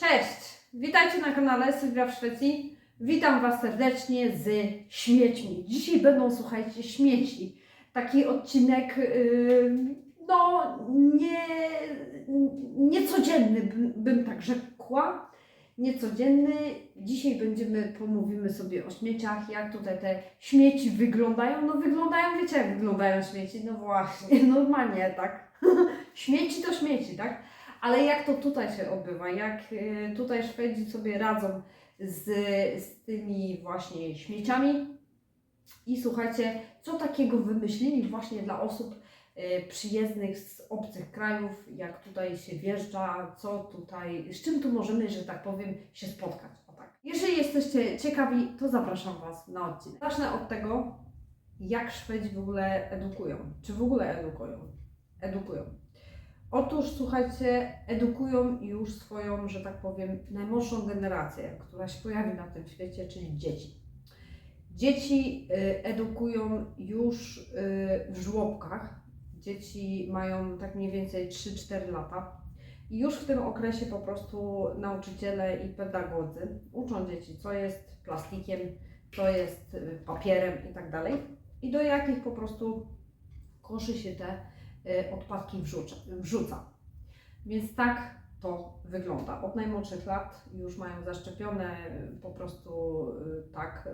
Cześć! Witajcie na kanale Sylwia w Szwecji. Witam Was serdecznie z śmiećmi. Dzisiaj będą, słuchajcie, śmieci. Taki odcinek, yy, no, nie, niecodzienny, bym, bym tak rzekła. Niecodzienny. Dzisiaj będziemy, pomówimy sobie o śmieciach, jak tutaj te śmieci wyglądają. No wyglądają, wiecie jak wyglądają śmieci? No właśnie, normalnie tak. śmieci to śmieci, tak? Ale jak to tutaj się odbywa? Jak y, tutaj Szwedzi sobie radzą z, z tymi właśnie śmieciami? I słuchajcie, co takiego wymyślili właśnie dla osób y, przyjezdnych z obcych krajów, jak tutaj się wjeżdża, co tutaj, z czym tu możemy, że tak powiem, się spotkać. O tak. Jeżeli jesteście ciekawi, to zapraszam Was na odcinek. Zacznę od tego, jak Szwedzi w ogóle edukują. Czy w ogóle edukują? Edukują. Otóż słuchajcie, edukują już swoją, że tak powiem, najmłodszą generację, która się pojawi na tym świecie, czyli dzieci. Dzieci y, edukują już y, w żłobkach. Dzieci mają tak mniej więcej 3-4 lata. I już w tym okresie po prostu nauczyciele i pedagodzy uczą dzieci, co jest plastikiem, co jest y, papierem i tak dalej. I do jakich po prostu koszy się te odpadki wrzuca, wrzuca. Więc tak to wygląda. Od najmłodszych lat już mają zaszczepione y, po prostu y, tak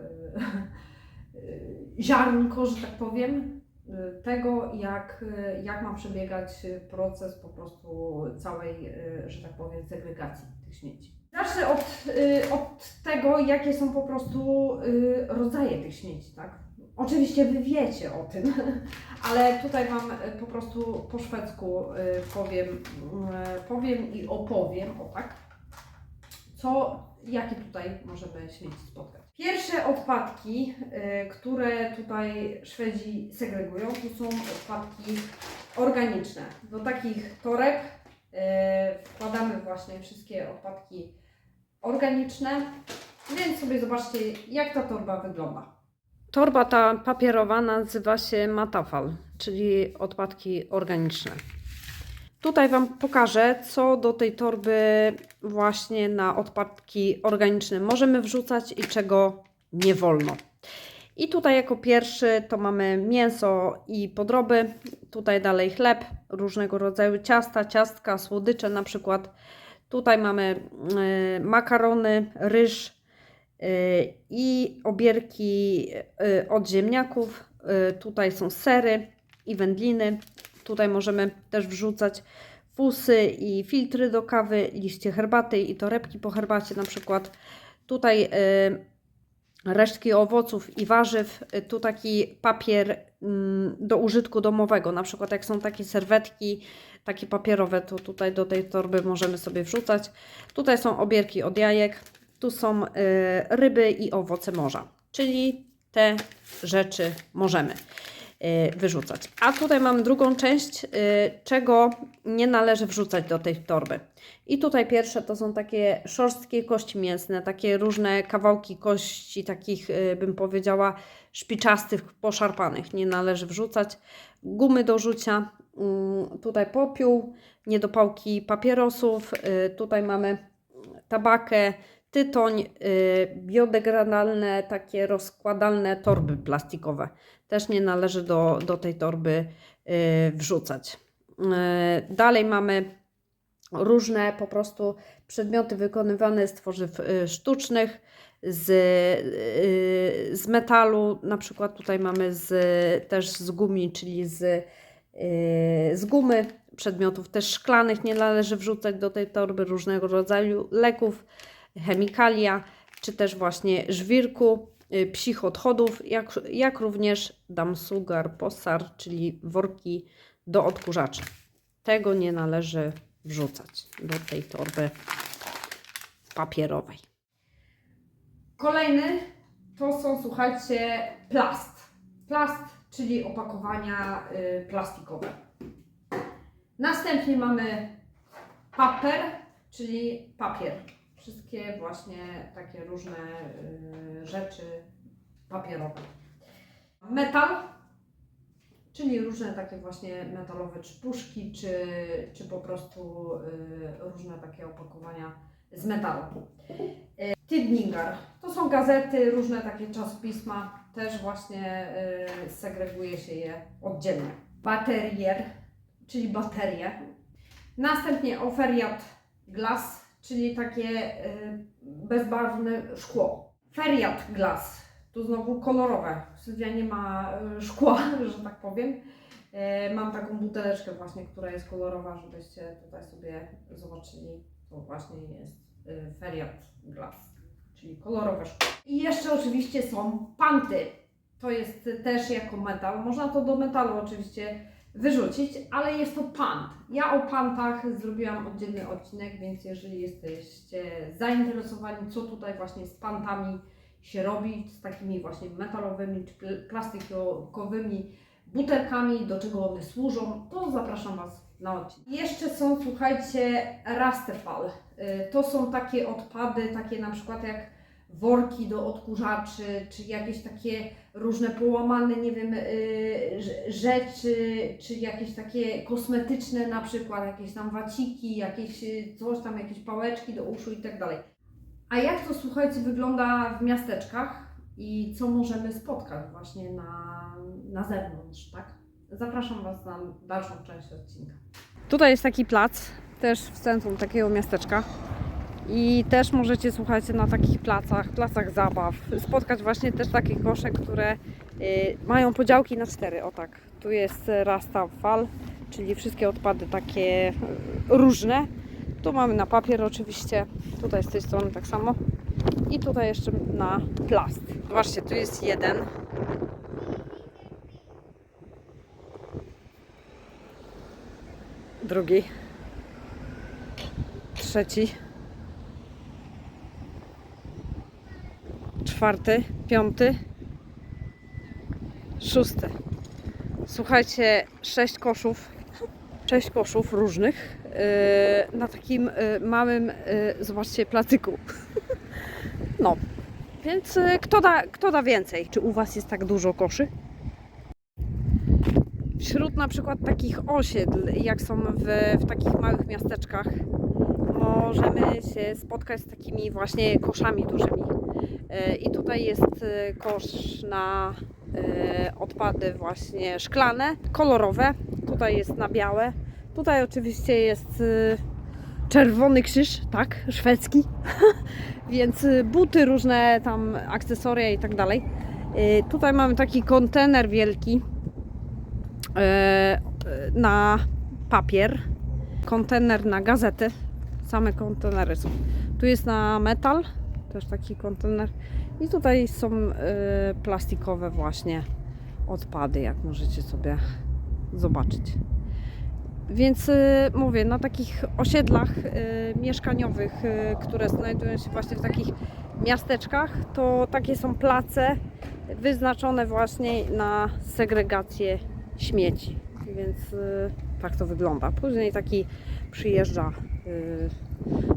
y, y, ziarnko, że tak powiem, y, tego jak, y, jak ma przebiegać y, proces po prostu całej, y, że tak powiem, segregacji tych śmieci. Zacznę od, y, od tego, jakie są po prostu y, rodzaje tych śmieci, tak? Oczywiście Wy wiecie o tym, ale tutaj Wam y, po prostu po szwedzku y, powiem, y, powiem i opowiem, o tak, co, jakie tutaj możemy śmieci spotkać. Pierwsze odpadki, które tutaj Szwedzi segregują, to są odpadki organiczne. Do takich toreb wkładamy właśnie wszystkie odpadki organiczne, więc sobie zobaczcie, jak ta torba wygląda. Torba ta papierowa nazywa się matafal, czyli odpadki organiczne. Tutaj Wam pokażę, co do tej torby właśnie na odpadki organiczne możemy wrzucać i czego nie wolno. I tutaj jako pierwszy to mamy mięso i podroby, tutaj dalej chleb, różnego rodzaju ciasta, ciastka, słodycze na przykład. Tutaj mamy y, makarony, ryż i obierki y, od ziemniaków. Y, tutaj są sery i wędliny. Tutaj możemy też wrzucać fusy i filtry do kawy, liście herbaty i torebki po herbacie na przykład. Tutaj y, resztki owoców i warzyw. Y, Tu taki papier mm, do użytku domowego. Na przykład jak są takie serwetki, takie papierowe, to tutaj do tej torby możemy sobie wrzucać. Tutaj są obierki od jajek. Tu są y, ryby i owoce morza. Czyli te rzeczy możemy y, wyrzucać. A tutaj mam drugą część, y, czego nie należy wrzucać do tej torby. I tutaj pierwsze to są takie szorstkie kości mięsne, takie różne kawałki kości, takich bym powiedziała szpiczastych, poszarpanych. Nie należy wrzucać. Gumy do rzucia, mm, tutaj popiół, niedopałki papierosów, tutaj mamy tabakę, tytoń, y, biodegradalne, takie rozkładalne torby plastikowe. Też nie należy do, do tej torby y, wrzucać. Y, Dalej mamy różne po prostu przedmioty wykonywane z tworzyw y, sztucznych, z, z metalu, na przykład tutaj mamy z, też z gumi, czyli z, z gumy, przedmiotów też szklanych nie należy wrzucać do tej torby, różnego rodzaju leków, chemikalia, czy też właśnie żwirku, y, psich odchodów, jak, jak również damsugar, posar, czyli worki do odkurzaczy. Tego nie należy wrzucać do tej torby papierowej. Kolejny to są, słuchajcie, plast. Plast, czyli opakowania y, plastikowe. Następnie mamy paper, czyli papier. Wszystkie właśnie takie różne y, rzeczy papierowe. Metal, czyli różne takie właśnie metalowe czy puszki, czy, czy po prostu y, różne takie opakowania z metalu. E, Tidningar. To są gazety, różne takie czasopisma. Też właśnie segreguje się je oddzielnie. Baterier, czyli baterie. Następnie oferiat glass, czyli takie e, bezbarwne szkło. Feriat glass, tu znowu kolorowe. Sylwia nie ma e, szkła, że tak powiem. E, Mam taką buteleczkę właśnie, która jest kolorowa, żebyście tutaj sobie zobaczyli. To właśnie jest Feriat Glass, czyli kolorowe szkło. I jeszcze oczywiście są panty. To jest też jako metal. Można to do metalu oczywiście wyrzucić, ale jest to pant. Ja o pantach zrobiłam oddzielny odcinek, więc jeżeli jesteście zainteresowani, co tutaj właśnie z pantami się robi, z takimi właśnie metalowymi czy pl- plastikowymi butelkami, do czego one służą, to zapraszam Was na odcinek. Jeszcze są, słuchajcie, Rastefal. Y, To są takie odpady, takie na przykład jak worki do odkurzaczy, czy jakieś takie różne połamane, nie wiem, y, rz- rzeczy, czy jakieś takie kosmetyczne na przykład, jakieś tam waciki, jakieś y, coś tam, jakieś pałeczki do uszu i tak dalej. A jak to, słuchajcie, wygląda w miasteczkach i co możemy spotkać właśnie na, na zewnątrz, tak? Zapraszam Was na dalszą część odcinka. Tutaj jest taki plac, też w centrum takiego miasteczka. I też możecie, słuchajcie, na takich placach, placach zabaw, spotkać właśnie też takie kosze, które y, mają podziałki na cztery. O tak, tu jest rasta fal, czyli wszystkie odpady takie y, różne. Tu mamy na papier oczywiście, tutaj z tej strony tak samo. I tutaj jeszcze na plast. Zobaczcie, tu jest jeden. Drugi. Trzeci. Czwarty, piąty, szósty. Słuchajcie, sześć koszów, sześć koszów różnych yy, na takim yy, małym, yy, zobaczcie, placyku. No, więc yy, kto, da, kto da więcej? Czy u Was jest tak dużo koszy? Wśród na przykład takich osiedl, jak są w, w takich małych miasteczkach, możemy się spotkać z takimi właśnie koszami dużymi. E, I tutaj jest e, kosz na e, odpady właśnie szklane, kolorowe. Tutaj jest na białe. Tutaj oczywiście jest czerwony krzyż, tak, szwedzki. Więc buty, różne tam akcesoria i tak dalej. Tutaj mamy taki kontener wielki na papier, kontener na gazety. Same kontenery są. Tu jest na metal, też taki kontener. I tutaj są y, plastikowe właśnie odpady, jak możecie sobie zobaczyć. Więc y, mówię, na takich osiedlach y, mieszkaniowych, y, które znajdują się właśnie w takich miasteczkach, to takie są place wyznaczone właśnie na segregację śmieci. Więc y, tak to wygląda. Później taki przyjeżdża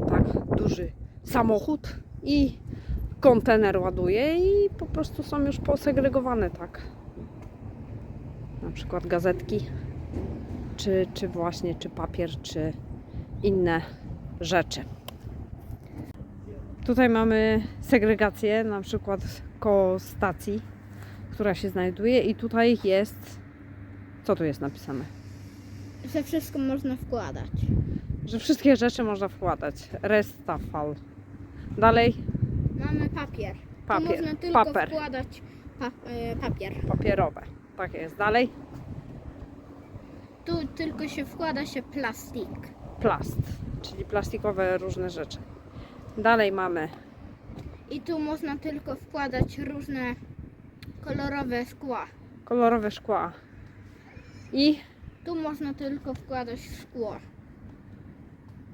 tak duży samochód i kontener ładuje i po prostu są już posegregowane tak. Na przykład gazetki, czy, czy właśnie, czy papier, czy inne rzeczy. Tutaj mamy segregację, na przykład koło stacji, która się znajduje i tutaj jest, co tu jest napisane? że wszystko można wkładać. Że wszystkie rzeczy można wkładać. Restafal. Dalej Mamy papier. Tu papier, można tylko paper, wkładać pa, e, papier. papierowe. Tak jest. Dalej Tu tylko się wkłada się plastik. plast, czyli plastikowe różne rzeczy. Dalej mamy I tu można tylko wkładać różne kolorowe szkła. kolorowe szkła. I Tu można tylko wkładać szkło.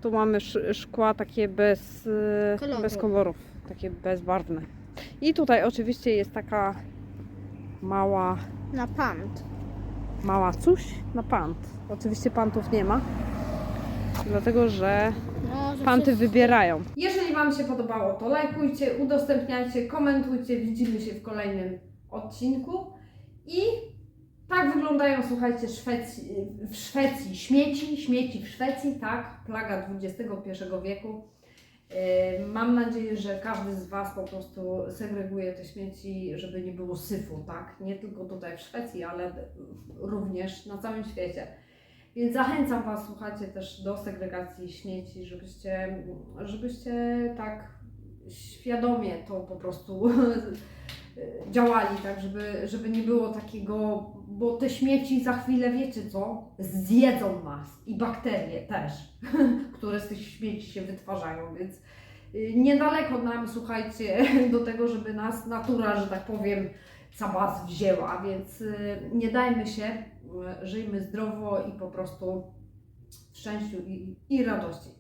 Tu mamy sz- szkła takie bez, e, Koloru. bez kolorów, takie bezbarwne. I tutaj oczywiście jest taka mała, Na pant. mała coś na pant. Oczywiście pantów nie ma, dlatego że No, Panty wybierają. Jeżeli Wam się podobało, to lajkujcie, udostępniajcie, komentujcie. Widzimy się w kolejnym odcinku. I tak wyglądają, słuchajcie, w Szwecji śmieci, śmieci w Szwecji, tak, plaga XXI wieku. E, Mam nadzieję, że każdy z Was po prostu segreguje te śmieci, żeby nie było syfu, tak? Nie tylko tutaj w Szwecji, ale również na całym świecie. Więc zachęcam Was, słuchajcie, też do segregacji śmieci, żebyście, żebyście tak świadomie to po prostu działali, tak, żeby, żeby nie było takiego, bo te śmieci za chwilę, wiecie co, zjedzą nas i bakterie też, które z tych śmieci się wytwarzają, więc y, niedaleko nam, słuchajcie, do tego, żeby nas natura, że tak powiem, cała wzięła, więc y, nie dajmy się, y, żyjmy zdrowo i po prostu w szczęściu i, i radości.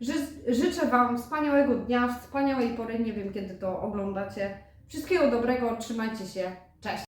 Ży, życzę Wam wspaniałego dnia, wspaniałej pory, nie wiem kiedy to oglądacie. Wszystkiego dobrego, trzymajcie się, cześć!